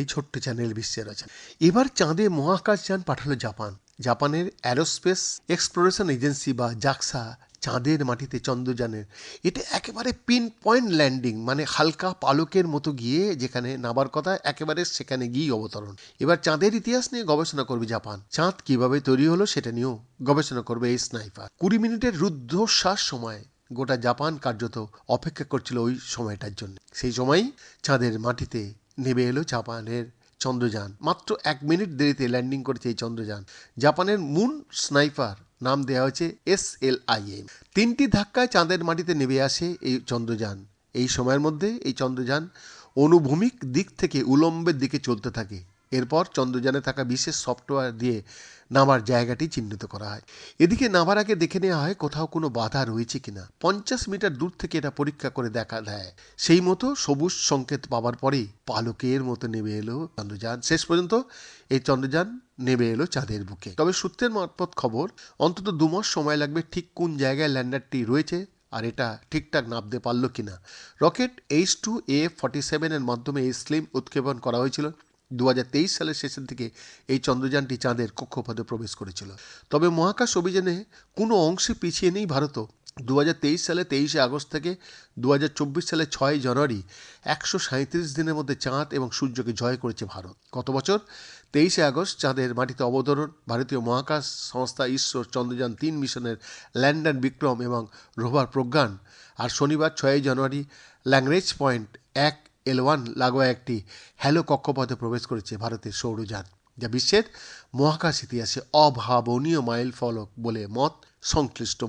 এই ছোট্ট চ্যানেল বিশ্বের রচনা এবার চাঁদে মহাকাশযান পাঠালো জাপান। জাপানের অ্যারোস্পেস এক্সপ্লোরেশন এজেন্সি বা জাক্সা চাঁদের মাটিতে চন্দ্রযানের। এটা একেবারে পিন পয়েন্ট ল্যান্ডিং মানে হালকা পালকের মতো গিয়ে যেখানে নাবার কথা, একেবারে সেখানে গিয়েই অবতরণ। এবার চাঁদের ইতিহাস নিয়ে গবেষণা করবে জাপান। চাঁদ কীভাবে তৈরি হলো সেটা নিয়েও গবেষণা করবে এই স্নাইপার কুড়ি মিনিটের রুদ্ধশ্বাস সময় গোটা জাপান কার্যত অপেক্ষা করছিল ওই সময়টার জন্য। সেই সময়ই চাঁদের মাটিতে নেমে এলো জাপানের চন্দ্রযান। মাত্র এক মিনিট দেরিতে ল্যান্ডিং করেছে এই চন্দ্রযান। জাপানের মুন স্নাইপার, নাম দেওয়া হয়েছে এস এল আই এম তিনটি ধাক্কায় চাঁদের মাটিতে নেমে আসে এই চন্দ্রযান। এই সময়ের মধ্যে এই চন্দ্রযান অনুভূমিক দিক থেকে উলম্বের দিকে চলতে থাকে। এরপর চন্দ্রযানে থাকা বিশেষ সফটওয়্যার দিয়ে নামার জায়গাটি চিহ্নিত করা হয়। এদিকে নামার আগে দেখে নেওয়া হয় কোথাও কোনো বাধা রয়েছে কিনা। পঞ্চাশ মিটার দূর থেকে এটা পরীক্ষা করে দেখা দেয়। সেই মতো সবুজ সংকেত পাওয়ার পরেই পালকের মতো নেমে এলো চন্দ্রযান। শেষ পর্যন্ত এই চন্দ্রযান নেমে এলো চাঁদের বুকে। তবে সূত্রের মারফত খবর, অন্তত দু মাস সময় লাগবে ঠিক কোন জায়গায় ল্যান্ডারটি রয়েছে আর এটা ঠিকঠাক নামতে পারল কিনা। Rocket H two A forty সেভেনের মাধ্যমে এই স্লিম উৎক্ষেপণ করা হয়েছিল। দু হাজার তেইশ সালের শেষের দিকে এই চন্দ্রযানটি চাঁদের কক্ষপথে প্রবেশ করেছিল। তবে মহাকাশ অভিযানে কোনো অংশে পিছিয়ে নেই ভারতও। দু হাজার তেইশ সালে তেইশে আগস্ট থেকে দু হাজার চব্বিশ সালে ছয় জানুয়ারি একশো সাঁত্রিশ দিনের মধ্যে চাঁদ এবং সূর্যকে জয় করেছে ভারত। গত বছর তেইশে আগস্ট চাঁদের মাটিতে অবতরণ ভারতীয় মহাকাশ সংস্থা ইসরোর চন্দ্রযান তিন মিশনের ল্যান্ডার বিক্রম এবং রোভার প্রজ্ঞান। আর শনিবার ছয়ই জানুয়ারি ল্যাংরেজ পয়েন্ট এক এল ওয়ান লাগোয়া একটি হ্যালো কক্ষপথে প্রবেশ করেছে ভারতের সৌরযান যা বিশ্বের মহাকাশ ইতিহাসে অভাবনীয় মাইল ফলক বলে মত সংশ্লিষ্ট